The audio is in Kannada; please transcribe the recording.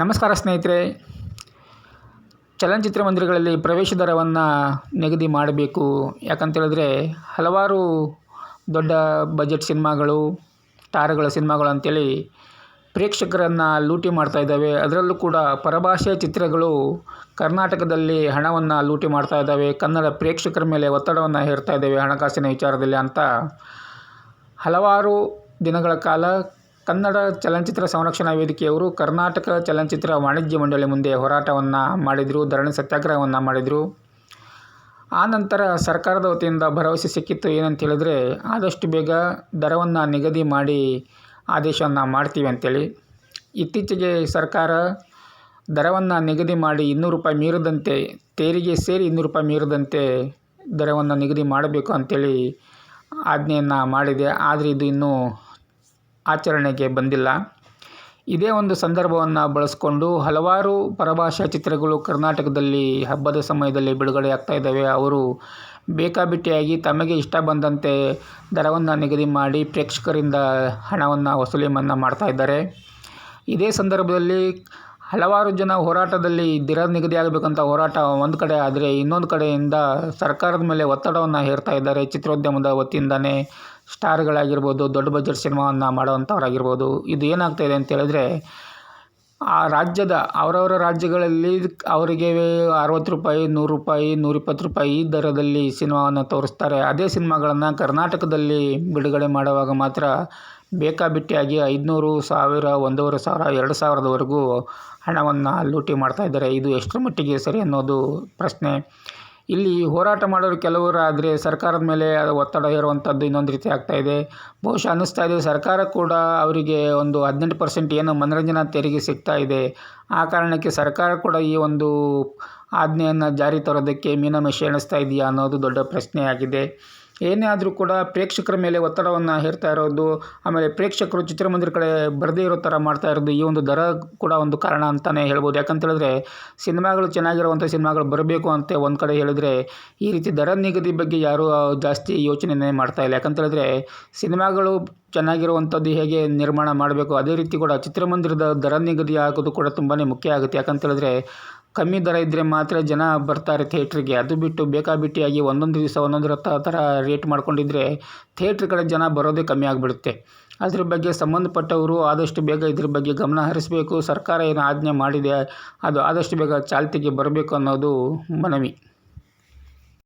ನಮಸ್ಕಾರ ಸ್ನೇಹಿತರೆ. ಚಲನಚಿತ್ರ ಮಂದಿರಗಳಲ್ಲಿ ಪ್ರವೇಶ ದರವನ್ನು ನಿಗದಿ ಮಾಡಬೇಕು. ಯಾಕಂತೇಳಿದ್ರೆ ಹಲವಾರು ದೊಡ್ಡ ಬಜೆಟ್ ಸಿನಿಮಾಗಳು, ತಾರಗಳ ಸಿನಿಮಾಗಳು ಅಂತೇಳಿ ಪ್ರೇಕ್ಷಕರನ್ನು ಲೂಟಿ ಮಾಡ್ತಾ ಇದ್ದಾವೆ. ಅದರಲ್ಲೂ ಕೂಡ ಪರಭಾಷೆ ಚಿತ್ರಗಳು ಕರ್ನಾಟಕದಲ್ಲಿ ಹಣವನ್ನು ಲೂಟಿ ಮಾಡ್ತಾ ಇದ್ದಾವೆ. ಕನ್ನಡ ಪ್ರೇಕ್ಷಕರ ಮೇಲೆ ಒತ್ತಡವನ್ನು ಹೇರ್ತಾ ಇದ್ದಾವೆ ಹಣಕಾಸಿನ ವಿಚಾರದಲ್ಲಿ ಅಂತ. ಹಲವಾರು ದಿನಗಳ ಕಾಲ ಕನ್ನಡ ಚಲನಚಿತ್ರ ಸಂರಕ್ಷಣಾ ವೇದಿಕೆಯವರು ಕರ್ನಾಟಕ ಚಲನಚಿತ್ರ ವಾಣಿಜ್ಯ ಮಂಡಳಿ ಮುಂದೆ ಹೋರಾಟವನ್ನು ಮಾಡಿದರು, ಧರಣಿ ಸತ್ಯಾಗ್ರಹವನ್ನು ಮಾಡಿದರು. ಆ ನಂತರ ಸರ್ಕಾರದ ವತಿಯಿಂದ ಭರವಸೆ ಸಿಕ್ಕಿತ್ತು. ಏನಂತ ಹೇಳಿದರೆ, ಆದಷ್ಟು ಬೇಗ ದರವನ್ನು ನಿಗದಿ ಮಾಡಿ ಆದೇಶವನ್ನು ಮಾಡ್ತೀವಿ ಅಂತೇಳಿ. ಇತ್ತೀಚೆಗೆ ಸರ್ಕಾರ ದರವನ್ನು ನಿಗದಿ ಮಾಡಿ ಇನ್ನೂರು ರೂಪಾಯಿ ಮೀರದಂತೆ, ತೆರಿಗೆ ಸೇರಿ ಇನ್ನೂರು ರೂಪಾಯಿ ಮೀರದಂತೆ ದರವನ್ನು ನಿಗದಿ ಮಾಡಬೇಕು ಅಂತೇಳಿ ಆಜ್ಞೆಯನ್ನು ಮಾಡಿದೆ. ಆದರೆ ಇದು ಇನ್ನೂ ಆಚರಣೆಗೆ ಬಂದಿಲ್ಲ. ಇದೇ ಒಂದು ಸಂದರ್ಭವನ್ನು ಬಳಸಿಕೊಂಡು ಹಲವಾರು ಪರಭಾಷಾ ಚಿತ್ರಗಳು ಕರ್ನಾಟಕದಲ್ಲಿ ಹಬ್ಬದ ಸಮಯದಲ್ಲಿ ಬಿಡುಗಡೆ ಆಗ್ತಾ ಇದ್ದಾವೆ. ಅವರು ಬೇಕಾಬಿಟ್ಟಿಯಾಗಿ ತಮಗೆ ಇಷ್ಟ ಬಂದಂತೆ ದರವನ್ನು ನಿಗದಿ ಮಾಡಿ ಪ್ರೇಕ್ಷಕರಿಂದ ಹಣವನ್ನು, ವಸೂಲಿಯನ್ನು ಮಾಡ್ತಾ ಇದ್ದಾರೆ. ಇದೇ ಸಂದರ್ಭದಲ್ಲಿ ಹಲವಾರು ಜನ ಹೋರಾಟದಲ್ಲಿ ದರ ನಿಗದಿಯಾಗಬೇಕಂತ ಹೋರಾಟ ಒಂದು ಕಡೆ ಆದರೆ ಇನ್ನೊಂದು ಕಡೆಯಿಂದ ಸರ್ಕಾರದ ಮೇಲೆ ಒತ್ತಡವನ್ನು ಹೇರ್ತಾ ಇದ್ದಾರೆ. ಚಿತ್ರೋದ್ಯಮದ ವತಿಯಿಂದನೇ ಸ್ಟಾರ್ಗಳಾಗಿರ್ಬೋದು, ದೊಡ್ಡ ಬಜೆಟ್ ಸಿನಿಮಾವನ್ನು ಮಾಡೋವಂಥವ್ರಾಗಿರ್ಬೋದು, ಇದು ಏನಾಗ್ತಾ ಇದೆ ಅಂತ ಹೇಳಿದ್ರೆ ಆ ರಾಜ್ಯದ ಅವರವರ ರಾಜ್ಯಗಳಲ್ಲಿ ಅವರಿಗೆ ಅರವತ್ತು ರೂಪಾಯಿ, ನೂರು ರೂಪಾಯಿ, ನೂರಿಪ್ಪತ್ತು ರೂಪಾಯಿ ಈ ದರದಲ್ಲಿ ಸಿನಿಮಾವನ್ನು ತೋರಿಸ್ತಾರೆ. ಅದೇ ಸಿನಿಮಾಗಳನ್ನು ಕರ್ನಾಟಕದಲ್ಲಿ ಬಿಡುಗಡೆ ಮಾಡುವಾಗ ಮಾತ್ರ ಬೇಕಾಬಿಟ್ಟಿಯಾಗಿ ಐದುನೂರು ಸಾವಿರ, ಒಂದೂವರೆ ಸಾವಿರ, ಎರಡು ಸಾವಿರದವರೆಗೂ ಹಣವನ್ನು ಲೂಟಿ ಮಾಡ್ತಾ ಇದ್ದಾರೆ. ಇದು ಎಷ್ಟರ ಮಟ್ಟಿಗೆ ಸರಿ ಅನ್ನೋದು ಪ್ರಶ್ನೆ. ಇಲ್ಲಿ ಹೋರಾಟ ಮಾಡೋರು ಕೆಲವರಾದರೆ ಸರ್ಕಾರದ ಮೇಲೆ ಒತ್ತಡ ಹೇರುವಂಥದ್ದು ಇನ್ನೊಂದು ರೀತಿ ಆಗ್ತಾ ಇದೆ. ಬಹುಶಃ ಅನ್ನಿಸ್ತಾ ಇದೆ ಸರ್ಕಾರ ಕೂಡ ಅವರಿಗೆ ಒಂದು ಹದಿನೆಂಟು ಪರ್ಸೆಂಟ್ ಏನು ಮನರಂಜನಾ ತೆರಿಗೆ ಸಿಗ್ತಾ ಇದೆ. ಆ ಕಾರಣಕ್ಕೆ ಸರ್ಕಾರ ಕೂಡ ಈ ಒಂದು ಆಜ್ಞೆಯನ್ನು ಜಾರಿ ತರೋದಕ್ಕೆ ಮೀನಮೇಷ ಎಣಿಸ್ತಾ ಇದೆಯಾ ಅನ್ನೋದು ದೊಡ್ಡ ಪ್ರಶ್ನೆಯಾಗಿದೆ. ಏನೇ ಆದರೂ ಕೂಡ ಪ್ರೇಕ್ಷಕರ ಮೇಲೆ ಒತ್ತಡವನ್ನು ಹೇರ್ತಾ ಇರೋದು, ಆಮೇಲೆ ಪ್ರೇಕ್ಷಕರು ಚಿತ್ರಮಂದಿರ ಕಡೆ ಬರದೇ ಇರೋ ಥರ ಮಾಡ್ತಾ ಇರೋದು ಈ ಒಂದು ದರ ಕೂಡ ಒಂದು ಕಾರಣ ಅಂತಲೇ ಹೇಳ್ಬೋದು. ಯಾಕಂತೇಳಿದ್ರೆ ಸಿನಿಮಾಗಳು ಚೆನ್ನಾಗಿರುವಂಥ ಸಿನಿಮಾಗಳು ಬರಬೇಕು ಅಂತ ಒಂದು ಕಡೆ ಹೇಳಿದ್ರೆ ಈ ರೀತಿ ದರ ನಿಗದಿ ಬಗ್ಗೆ ಯಾರೂ ಜಾಸ್ತಿ ಯೋಚನೆನೇ ಮಾಡ್ತಾ ಇಲ್ಲ. ಯಾಕಂತೇಳಿದ್ರೆ ಸಿನಿಮಾಗಳು ಚೆನ್ನಾಗಿರುವಂಥದ್ದು ಹೇಗೆ ನಿರ್ಮಾಣ ಮಾಡಬೇಕು, ಅದೇ ರೀತಿ ಕೂಡ ಚಿತ್ರಮಂದಿರದ ದರ ನಿಗದಿ ಆಗೋದು ಕೂಡ ತುಂಬಾ ಮುಖ್ಯ ಆಗುತ್ತೆ. ಯಾಕಂತ ಹೇಳಿದ್ರೆ ಕಮ್ಮಿ ದರ ಇದ್ದರೆ ಮಾತ್ರ ಜನ ಬರ್ತಾರೆ ಥಿಯೇಟ್ರಿಗೆ. ಅದು ಬಿಟ್ಟು ಬೇಕಾಬಿಟ್ಟಿಯಾಗಿ ಒಂದೊಂದು ದಿವಸ ಒಂದೊಂದು ಥರ ರೇಟ್ ಮಾಡ್ಕೊಂಡಿದ್ರೆ ಥಿಯೇಟ್ರ್ ಕಡೆ ಜನ ಬರೋದೇ ಕಮ್ಮಿ ಆಗಿಬಿಡುತ್ತೆ. ಅದ್ರ ಬಗ್ಗೆ ಸಂಬಂಧಪಟ್ಟವರು ಆದಷ್ಟು ಬೇಗ ಇದ್ರ ಬಗ್ಗೆ ಗಮನ ಹರಿಸಬೇಕು. ಸರ್ಕಾರ ಏನು ಆಜ್ಞೆ ಮಾಡಿದೆ, ಅದು ಆದಷ್ಟು ಬೇಗ ಚಾಲ್ತಿಗೆ ಬರಬೇಕು ಅನ್ನೋದು ಮನವಿ.